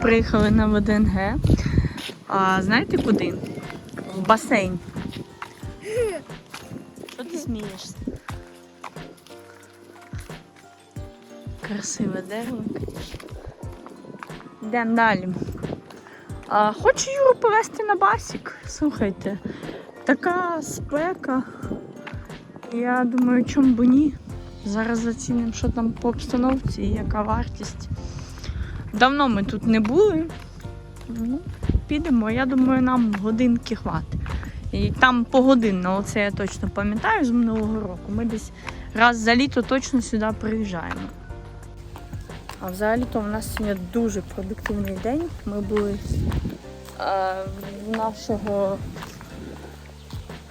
приїхали на ВДНГ. А знаєте куди? В басейн. Що ти смієшся? Красиве дерево. Йдемо далі. А, хочу Юру повезти на басік. Слухайте, така спека. Я думаю, чому б ні. Зараз зацінимо, що там по обстановці і яка вартість. Давно ми тут не були. Ну, підемо, я думаю, нам годинки хватить. І там погодинно, оце я точно пам'ятаю з минулого року. Ми десь раз за літо точно сюди приїжджаємо. А взагалі-то у нас сьогодні дуже продуктивний день. Ми були е, нашого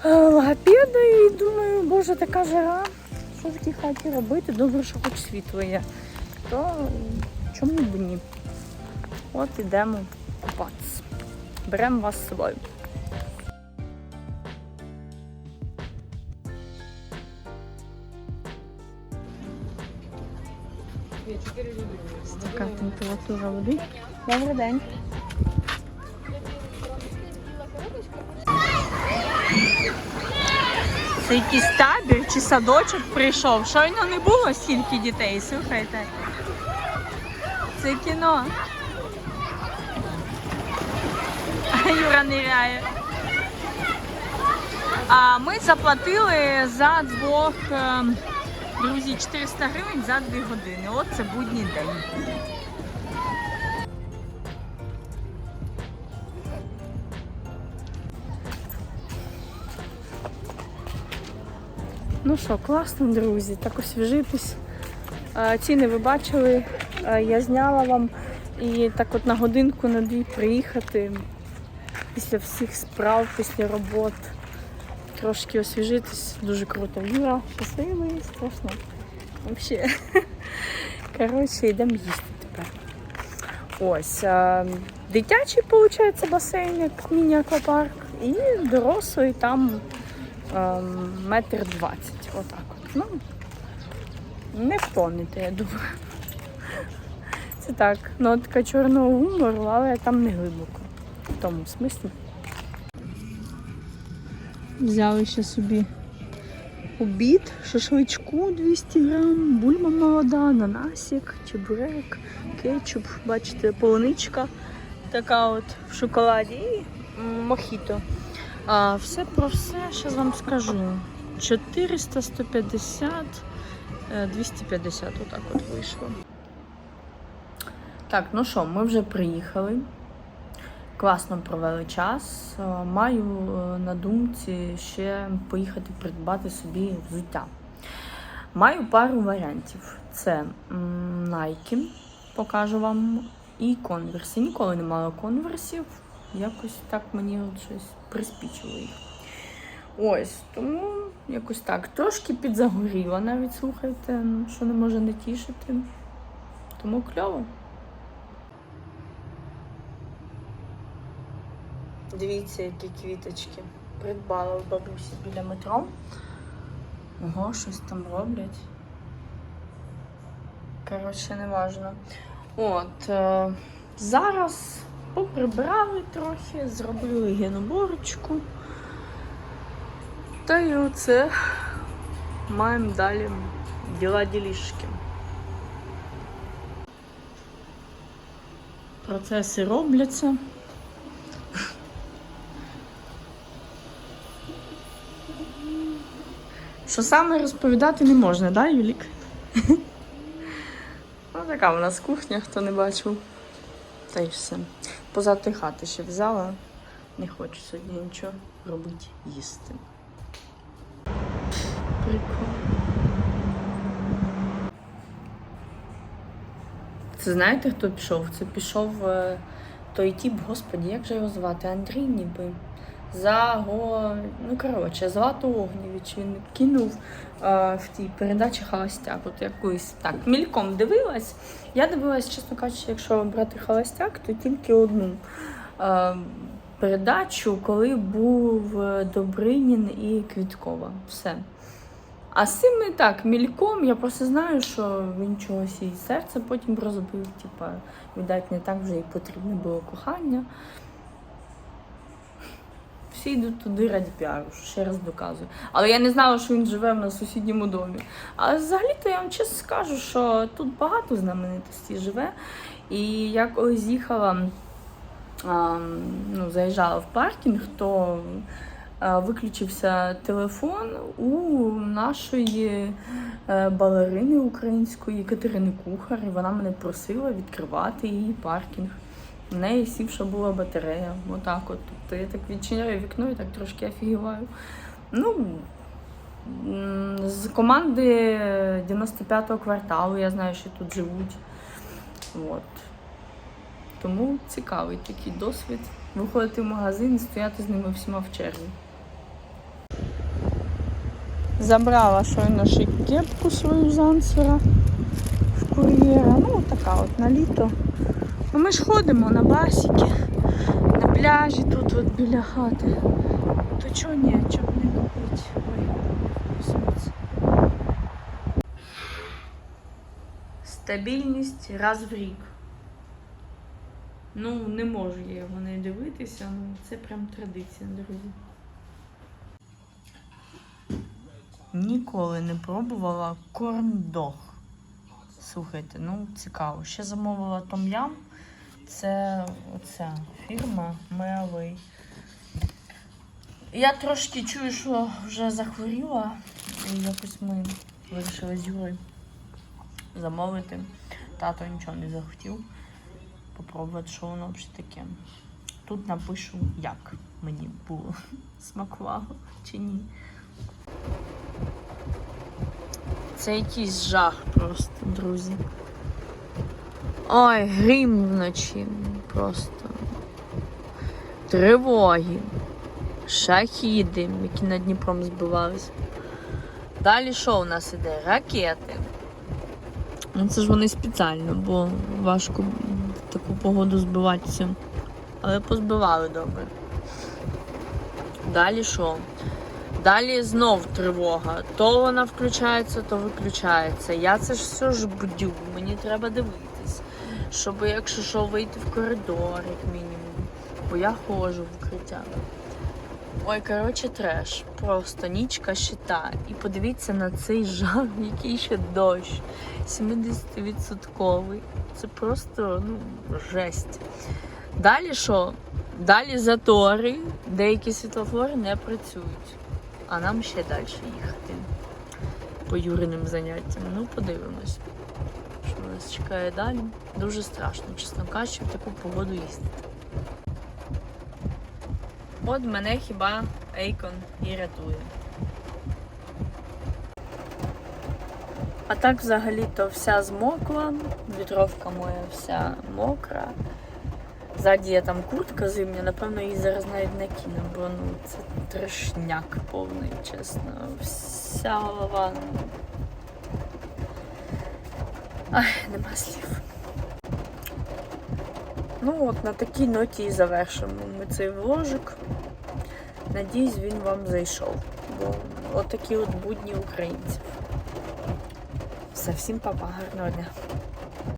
е, логопеда і думаю, боже, така жара. Що в тій хаті робити? Добре, що хоч світло є. То чому б ні? От ідемо купатися. Беремо вас з собою. Ось Така температура води. Добрий день. Це якийсь табір чи садочок прийшов. Щойно не було стільки дітей, слухайте. Це кіно. Юра ниряє. А ми заплатили за двох е, друзі 400 гривень за дві години. От це будній день. Ну що, класно, друзі, так освіжитись. Ціни ви бачили, я зняла вам і так от на годинку на дві приїхати після всіх справ, після робот. Трошки освіжитись, дуже круто. Юра, щасливий, страшно. Взагалі. Коротше, йдемо їсти тепер. Ось. Дитячий, виходить, басейн, міні-аквапарк, і дорослий там ем, метр двадцять. Отак от. Ну, не втонете, я думаю. Це так, нотка чорного гумору, але там не глибоко. В тому смислі. Взяли ще собі обід, шашличку 200 грам, бульма молода, ананасик, чебурек, кетчуп, бачите, полуничка така от в шоколаді і мохіто. А, все про все, що вам скажу. 400, 150, е, 250, отак от вийшло. Так, ну що, ми вже приїхали. Класно провели час. Е, Маю е, на думці ще поїхати придбати собі взуття. Маю пару варіантів. Це Nike, покажу вам, і конверсі. Ніколи не мала конверсів. Якось так мені от щось приспічило їх. Ось, тому якось так. Трошки підзагоріла навіть, слухайте, що не може не тішити. Тому кльово. Дивіться, які квіточки. Придбала в бабусі біля метро. Ого, щось там роблять. Коротше, не важно. От, е, зараз поприбирали трохи, зробили геноборочку. Та й оце маємо далі діла ділішки. Процеси робляться. Що саме розповідати не можна, да, Юлік? Ну, така у нас кухня, хто не бачив. Та й все. Позаду тої хати ще взяла. Не хочу сьогодні нічого робити, їсти. Прикольно. Це знаєте, хто пішов? Це пішов е, той тіп, господі, як же його звати? Андрій ніби. За го... Ну, коротше, Злату Огнєвіч він кинув е, в тій передачі Холостяк. От якусь так мільком дивилась. Я дивилась, чесно кажучи, якщо брати Холостяк, то тільки одну е, передачу, коли був Добринін і Квіткова. Все. А з не так, мільком, я просто знаю, що він чогось і серце потім розбив, типа, видать, не так вже і потрібне було кохання. Всі йдуть туди раді піару, ще раз доказую. Але я не знала, що він живе на сусідньому домі. Але взагалі-то я вам чесно скажу, що тут багато знаменитостей живе. І я колись їхала, а, ну, заїжджала в паркінг, то виключився телефон у нашої е, балерини української Катерини Кухар, і вона мене просила відкривати її паркінг. В неї сівша була батарея. Отак от. Тобто я так відчиняю вікно і так трошки офігіваю. Ну, з команди 95-го кварталу я знаю, що тут живуть. От. Тому цікавий такий досвід. Виходити в магазин і стояти з ними всіма в черзі. Забрала щойно ще кепку свою з в кур'єра. Ну, така от на літо. Ну, ми ж ходимо на басіки, на пляжі тут от біля хати. То чого ні, чого не купити? Ой. Стабільність раз в рік. Ну, не можу я його не дивитися, ну це прям традиція, друзі. Ніколи не пробувала корм-дог. Слухайте, ну цікаво. Ще замовила том-ям. Це оця фірма Меавей. Я трошки чую, що вже захворіла. І якось ми вирішили з Юрою замовити. Тато нічого не захотів. Попробувати, що воно взагалі таке. Тут напишу, як мені було смакувало чи ні. Це якийсь жах просто, друзі. Ой, грім вночі просто. Тривоги. Шахіди, які над Дніпром збивались. Далі що у нас іде? Ракети. Ну це ж вони спеціально, бо важко в таку погоду збиватися. Але позбивали добре. Далі що? Далі знов тривога. То вона включається, то виключається. Я це ж все ж бдю, мені треба дивитись. Щоб, якщо що, вийти в коридор, як мінімум. Бо я ходжу в укриття. Ой, коротше, треш. Просто нічка щита. І подивіться на цей жар, який ще дощ. 70-відсотковий. Це просто ну, жесть. Далі що? Далі затори, деякі світлофори не працюють. А нам ще далі їхати по юриним заняттям. Ну, подивимось, що нас чекає далі. Дуже страшно, чесно кажучи, в таку погоду їздити. От мене хіба Ейкон і рятує. А так взагалі-то вся змокла, вітровка моя вся мокра. Ззаді є там куртка зимня, напевно, її зараз навіть не бо ну, це трешняк повний, чесно. Вся голова. Ай, нема слів. Ну от на такій ноті і завершимо ми цей вложик. Надіюсь, він вам зайшов. Бо отакі от будні українців. Все, всім папа, гарного дня.